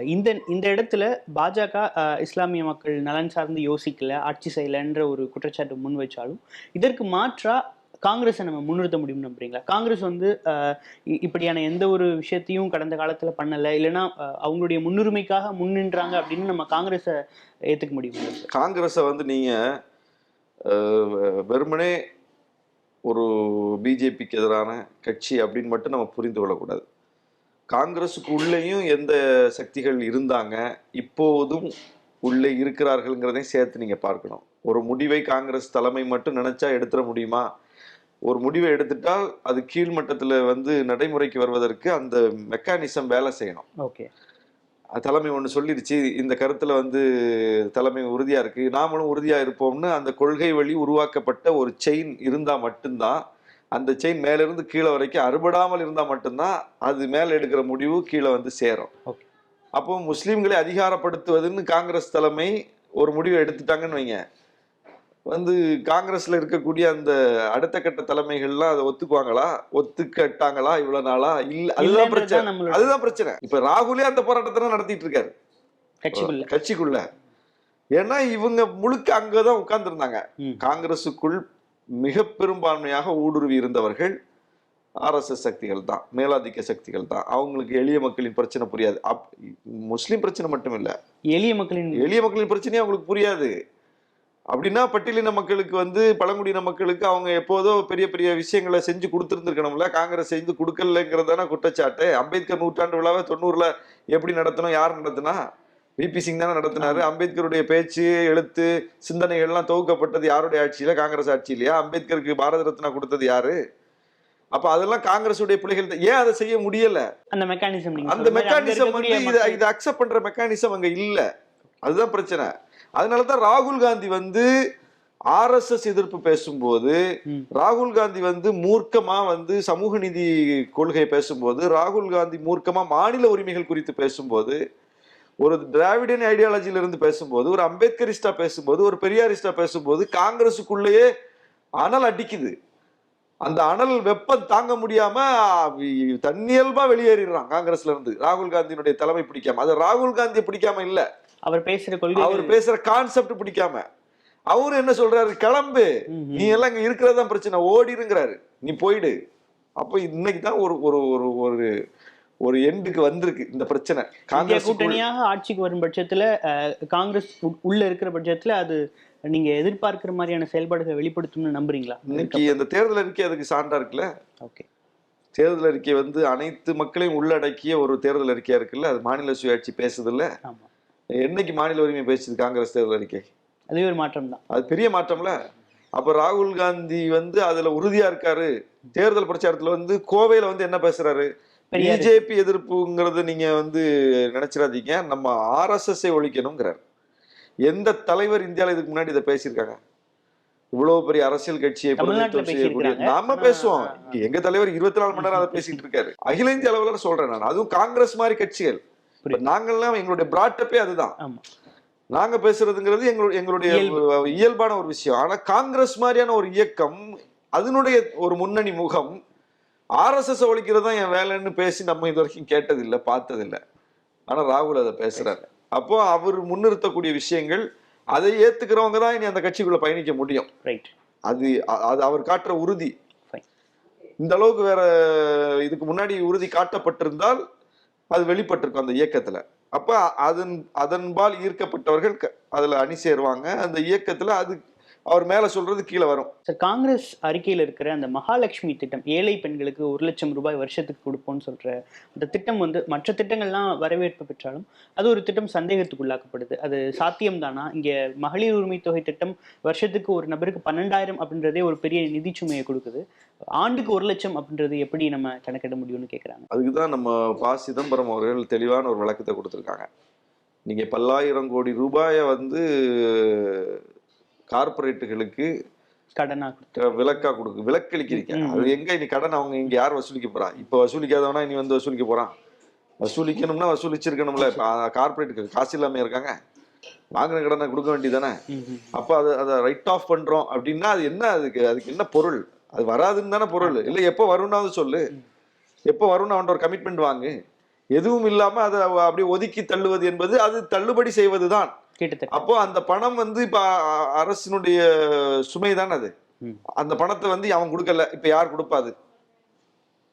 இந்த இந்த இடத்துல பாஜக இஸ்லாமிய மக்கள் நலன் சார்ந்து யோசிக்கல ஆட்சி செய்யலைன்ற ஒரு குற்றச்சாட்டு முன் வச்சாலும் இதற்கு மாற்றாக காங்கிரஸை நம்ம முன்னிறுத்த முடியும்னு நம்புறீங்களா? காங்கிரஸ் வந்து இ- இப்படியான எந்த ஒரு விஷயத்தையும் கடந்த காலத்தில் பண்ணலை இல்லைன்னா அவங்களுடைய முன்னுரிமைக்காக முன்னின்றாங்க அப்படின்னு நம்ம காங்கிரஸை ஏற்றுக்க முடியும்? காங்கிரஸை வந்து நீங்கள் வெறுமனே ஒரு பிஜேபிக்கு எதிரான கட்சி அப்படின்னு மட்டும் நம்ம புரிந்து கொள்ளக்கூடாது. காங்கிரஸுக்கு உள்ளேயும் எந்த சக்திகள் இருந்தாங்க இப்போதும் உள்ளே இருக்கிறார்கள்ங்கிறதையும் சேர்த்து நீங்க பார்க்கணும். ஒரு முடிவை காங்கிரஸ் தலைமை மட்டும் நினைச்சா எடுத்துட முடியுமா? ஒரு முடிவை எடுத்துட்டால் அது கீழ்மட்டத்தில் வந்து நடைமுறைக்கு வருவதற்கு அந்த மெக்கானிசம் வேலை செய்யணும். ஓகே. தலைமை ஒன்று சொல்லிடுச்சு இந்த கருத்துல வந்து தலைமை உறுதியா இருக்கு. நாமளும் உறுதியா இருப்போம்னு அந்த கொள்கை வழி உருவாக்கப்பட்ட ஒரு செயின் இருந்தா மட்டும்தான் அந்த செயின் மேலிருந்து கீழே வரைக்கும் அறுபடாமல் இருந்தா மட்டும்தான் அது மேல எடுக்கிற முடிவு கீழே வந்து சேரும். அப்போ முஸ்லீம்களை அதிகாரப்படுத்துவதுன்னு காங்கிரஸ் தலைமை ஒரு முடிவை எடுத்துட்டாங்கன்னு வைங்க. வந்து காங்கிரஸ்ல இருக்கக்கூடிய அந்த அடுத்த கட்ட தலைமைகள்லாம் அதை ஒத்துக்குவாங்களா? ஒத்துக்கட்டாங்களா? இவ்வளவு நாளா? இல்ல அதுதான் பிரச்சனை. அதுதான் பிரச்சனை. இப்ப ராகுலே அந்த போராட்டத்தை நடத்திட்டு இருக்காரு. கட்சிக்குள்ள. கட்சிக்குள்ள. ஏன்னா இவங்க முழுக்க அங்கதான் உட்கார்ந்துருந்தாங்க. ம். மிக பெரும்பான்மையாக ஊடுருவி இருந்தவர்கள் ஆர்எஸ்எஸ் சக்திகள் தான் மேலாதிக்க சக்திகள் தான். அவங்களுக்கு எளிய மக்களின் பிரச்சனை புரியாது. அப் முஸ்லீம் பிரச்சனை மட்டும் இல்ல. எளிய மக்களின் எளிய மக்களின் பிரச்சனையும் அவங்களுக்கு புரியாது. அப்படின்னா பட்டியலின மக்களுக்கு வந்து பழங்குடியின மக்களுக்கு அவங்க எப்போதோ பெரிய பெரிய விஷயங்களை செஞ்சு கொடுத்துருந்துருக்கணும்ல. காங்கிரஸ் செஞ்சு கொடுக்கலங்கிறதான குற்றச்சாட்டு. அம்பேத்கர் நூற்றாண்டு விழாவை தொண்ணூறுல எப்படி நடத்தணும் யார் நடத்தினா? விபி சிங் தானே நடத்தினாரு. அம்பேத்கருடைய பேச்சு எழுத்து சிந்தனைகள்லாம் தொகுக்கப்பட்டது யாருடைய ஆட்சியில காங்கிரஸ் ஆட்சியிலையா அம்பேத்கருக்கு பாரத ரத்னா கொடுத்தது யாரு? அப்ப அதெல்லாம் காங்கிரஸுடைய பிள்ளைகள். ஏன் அதை செய்ய முடியல? அந்த மெக்கானிசம் அந்த மெக்கானிசம் வந்து இதை இதை அக்செப்ட் பண்ற மெக்கானிசம் அங்க இல்ல. அதுதான் பிரச்சனை. அதனால தான் ராகுல் காந்தி வந்து ஆர்எஸ்எஸ் எதிர்ப்பு பேசும்போது. ராகுல் காந்தி வந்து மூர்க்கமா வந்து சமூக நீதி கொள்கை பேசும்போது ராகுல் காந்தி மூர்க்கமா மாநில உரிமைகள் குறித்து பேசும்போது ஒரு திராவிடன் ஐடியாலஜில இருந்து பேசும்போது ஒரு அம்பேத்கரிஸ்டா பேசும்போது ஒரு பெரியாரிஸ்டா பேசும்போது காங்கிரஸுக்குள்ளேயே அனல் அடிக்குது. அந்த அனல் வெப்பம் தாங்க முடியாம தன்னியல்பா வெளியேறிடுறான் காங்கிரஸ்ல இருந்து ராகுல் காந்தியினுடைய தலைமை பிடிக்காம. அது ராகுல் காந்தியை பிடிக்காம இல்ல. அவர் பேசுற கொள்கை அவர் பேசுற கான்செப்ட் பிடிக்காம. அவரு என்ன சொல்றாரு? கிளம்பு. நீ எல்லாம் இங்க இருக்கிறதா பிரச்சனை. ஓடிருங்கிறாரு. நீ போயிடு. அப்ப இன்னைக்கு தான் ஒரு ஒரு ஒரு ஒரு எண்டுக்கு வந்திருக்கு இந்த பிரச்சனை. காங்கிரஸ் கூட்டணியாக ஆட்சிக்கு வரும் பட்சத்துல காங்கிரஸ் உள்ள இருக்கிற பட்சத்துல அது நீங்க எதிர்பார்க்கிற மாதிரியான செயல்பாடுகளை வெளிப்படுத்தும்னு நம்புறீங்களா? இன்னைக்கு அந்த தேர்தல் அறிக்கை அதுக்கு சான்றா இருக்குல்ல? ஓகே. தேர்தல் அறிக்கை வந்து அனைத்து மக்களையும் உள்ளடக்கிய ஒரு தேர்தல் அறிக்கையா இருக்குல்ல? அது மாநில சுயாட்சி பேசுதுல்ல? ஆமா. என்னைக்கு மாநில உரிமை பேசுது காங்கிரஸ் தேர்தல் அறிக்கை? அதுவே ஒரு மாற்றம் தான். அது பெரிய மாற்றம்ல? அப்ப ராகுல் காந்தி வந்து அதுல உறுதியா இருக்காரு. தேர்தல் பிரச்சாரத்துல வந்து கோவையில வந்து என்ன பேசுறாரு. பிஜேபி எதிர்ப்புங்கிறது நீங்க வந்து நினைச்சிடாதீங்க. நம்ம ஆர்எஸ்எஸ் ஒழிக்கணுங்கிறார். எந்த தலைவர் இந்தியால இதுக்கு முன்னாடி இதை பேசியிருக்காங்க? இவ்வளவு பெரிய அரசியல் கட்சியை செய்யக்கூடிய. நாம பேசுவோம். எங்க தலைவர் இருபத்தி நாலு மணி நேரம் அதை பேசிட்டு இருக்காரு. அகில இந்திய அளவுல சொல்றேன் நான். அதுவும் காங்கிரஸ் மாதிரி கட்சிகள். நாங்கெல்லாம் எங்களுடைய பிராட்டப்பே அதுதான். நாங்க பேசுறதுங்கிறது எங்களுடைய எங்களுடைய இயல்பு. இயல்பான ஒரு விஷயம். ஆனா காங்கிரஸ் மாதிரியான ஒரு இயக்கம் அதனுடைய ஒரு முன்னணி முகம் ஆர்எஸ்எஸ் ஒழிக்கிறது தான் என் வேலைன்னு பேசி நம்ம இது வரைக்கும் கேட்டதில்லை பார்த்ததில்லை. ஆனா ராகுல் அதை பேசுறாரு. அப்போ அவர் முன்னிறுத்தக்கூடிய விஷயங்கள் அதை ஏத்துக்கிறவங்க தான் இனி அந்த கட்சிக்குள்ள பயணிக்க முடியும். ரைட் அது அது அவர் காட்டுற உறுதி. இந்த அளவுக்கு வேற இதுக்கு முன்னாடி உறுதி காட்டப்பட்டிருந்தால் அது வெளிப்பட்டிருக்கும் அந்த இயக்கத்துல. அப்ப அதன் அதன்பால் ஈர்க்கப்பட்டவர்கள் அதுல அணி சேருவாங்க. அந்த இயக்கத்துல அது அவர் மேல சொல்றது கீழே வரும். சார் காங்கிரஸ் அறிக்கையில் இருக்கிற அந்த மகாலட்சுமி திட்டம் ஏழை பெண்களுக்கு ஒரு லட்சம் ரூபாய் வருஷத்துக்கு கொடுப்போம்னு சொல்ற அந்த திட்டம் வந்து மற்ற திட்டங்கள்லாம் வரவேற்பு பெற்றாலும் அது ஒரு திட்டம் சந்தேகத்துக்குள்ளாக்கப்படுது அது சாத்தியம்தானா? இங்க மகளிர் உரிமை தொகை திட்டம் வருஷத்துக்கு ஒரு நபருக்கு பன்னெண்டாயிரம் அப்படின்றதே ஒரு பெரிய நிதி சுமையை கொடுக்குது. ஆண்டுக்கு ஒரு லட்சம் அப்படின்றது எப்படி நம்ம கணக்கிட முடியும்னு கேக்குறாங்க? அதுக்கு தான் நம்ம ப. சிதம்பரம் அவர்கள் தெளிவான ஒரு விளக்கத்தை கொடுத்துருக்காங்க. நீங்க பல்லாயிரம் கோடி ரூபாயை வந்து கார்ப்பரேட்டுகளுக்கு கடனா கொடுத்து. க- விலக்கா கொடுக்கு விலக்களிக்கிறீங்க. அது எங்க இனி கடன் அவங்க இங்க யார் வசூலிக்க போறா? இப்ப வசூலிக்காதவனா இனி வந்து வசூலிக்க போறான். வசூலிக்கணும்னா வசூலிச்சிருக்கணும்ல. கார்பரேட்டுக்கு காசு இல்லாம இருக்காங்க. வாங்கின கடனை கொடுக்க வேண்டியதானே. அப்ப அதை அதை ரைட் ஆஃப் பண்றோம் அப்படின்னா அது என்ன அதுக்கு அதுக்கு என்ன பொருள்? அது வராதுன்னு தானே பொருள். இல்ல எப்போ வரும்னாவது சொல்லு. எப்போ வரும்னு அவன் ஒரு கமிட்மெண்ட் வாங்கு. எதுவும் இல்லாம அதை அப்படியே ஒதுக்கி தள்ளுவது என்பது அது தள்ளுபடி செய்வதுதான். கிட்டத்தட்ட. அப்போ அந்த பணம் வந்து இப்ப அரசினுடைய சுமை தான் அது. அந்த பணத்தை வந்து அவன் கொடுக்கல இப்ப யார் கொடுப்பாது?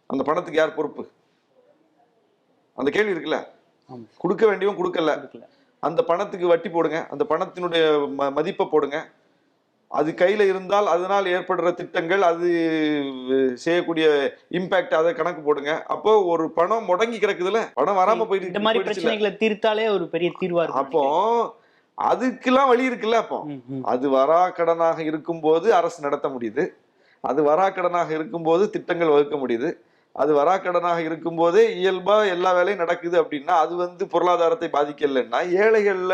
அந்த பணத்துக்கு யார் பொறுப்பு? அந்த கேள்வி இருக்குல்ல. கொடுக்க வேண்டியவன் கொடுக்கல. அந்த பணத்துக்கு வட்டி போடுங்க அந்த பணத்தினுடைய மதிப்பை போடுங்க. அது கையில இருந்தால் அதனால் ஏற்படுற திட்டங்கள் அது செய்யக்கூடிய இம்பாக்ட் அதை கணக்கு போடுங்க. அப்போ ஒரு பணம் முடங்கி கிடக்குதுல பணம் வராம போயிட்டு இந்த மாதிரி. பிரச்சனைகளை தீர்த்தாலே ஒரு பெரிய தீர்வா இருக்கும் அப்போ அதுக்கெல்லாம் வழி இருக்குல்ல அப்போ. அது வராக்கடனாக இருக்கும்போது அரசு நடத்த முடியுது. அது வராக்கடனாக இருக்கும்போது திட்டங்கள் வகுக்க முடியுது. அது வராக்கடனாக இருக்கும்போதே இயல்பா எல்லா வேலையும் நடக்குது அப்படின்னா அது வந்து பொருளாதாரத்தை பாதிக்கலைன்னா ஏழைகள்ல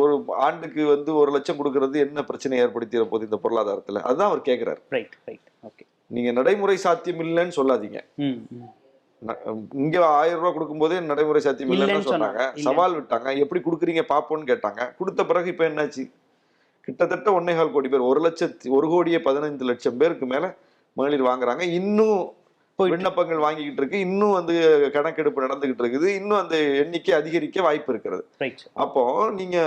ஒரு ஆண்டுக்கு வந்து ஒரு லட்சம் கொடுக்கறது என்ன பிரச்சனை ஏற்படுத்திற போது இந்த பொருளாதாரத்துல? அதுதான் அவர் கேக்குறாரு. ரைட் ரைட் ஓகே நீங்க நடைமுறை சாத்தியம் இல்லைன்னு சொல்லாதீங்க. இங்க ஆயிரம் ரூபாய் கொடுக்கும்போதே நடைமுறை சாத்தியம் இல்லைன்னு சொன்னாங்க. சவால் விட்டாங்க. எப்படி கொடுக்குறீங்க பாப்போம்னு கேட்டாங்க. கொடுத்த பிறகு இப்ப என்னாச்சு? கிட்டத்தட்ட ஒன்னேகால் கோடி பேர் ஒரு லட்சத்தி ஒரு கோடியே பதினைந்து லட்சம் பேருக்கு மேல மகளிர் வாங்குறாங்க. இன்னும் விண்ணப்பங்கள் வாங்கிக்கிட்டு இருக்கு. இன்னும் வந்து கணக்கெடுப்பு நடந்துகிட்டு இருக்குது. இன்னும் அந்த எண்ணிக்கை அதிகரிக்க வாய்ப்பு இருக்கிறது. அப்போ நீங்க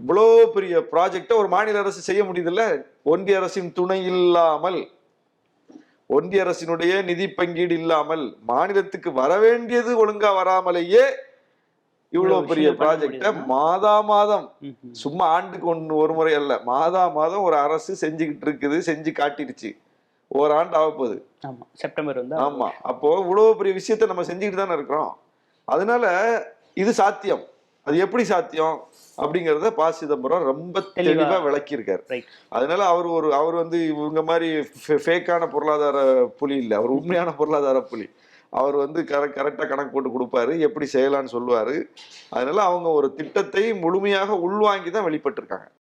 இவ்வளோ பெரிய ப்ராஜெக்டை ஒரு மாநில அரசு செய்ய முடியுதுல்ல? ஒன்றிய அரசின் துணை இல்லாமல் ஒன்றிய அரசினுடைய நிதி பங்கீடு இல்லாமல் மாநிலத்துக்கு வர வேண்டியது ஒழுங்கா வராமலேயே இவ்வளவு பெரிய ப்ராஜெக்டை? மாதா மாதம். சும்மா ஆண்டுக்கு ஒன்று ஒரு முறை அல்ல. மாதா மாதம் ஒரு அரசு செஞ்சுக்கிட்டு இருக்குது செஞ்சு காட்டிடுச்சு ஓராண்டு ஆகப்போகுது. ஆமா செப்டம்பர் வந்து ஆமா அப்போ இவ்வளவு பெரிய விஷயத்த நம்ம செஞ்சுக்கிட்டு தானே இருக்கிறோம். அதனால இது சாத்தியம். அது எப்படி சாத்தியம்? அப்படிங்கறத ப. சிதம்பரம் ரொம்ப தெளிவா. தெளிவா விளக்கியிருக்காரு. அதனால அவர் ஒரு அவர் வந்து இவங்க மாதிரி ஃபேக்கான பொருளாதார புலி இல்லை. அவர் உண்மையான பொருளாதார புலி. அவர் வந்து கரெக்ட் கரெக்டாக கணக்கு போட்டு கொடுப்பாரு எப்படி செய்யலாம்னு சொல்லுவாரு. அதனால அவங்க ஒரு திட்டத்தை முழுமையாக உள்வாங்கி தான் வெளிப்பட்டிருக்காங்க.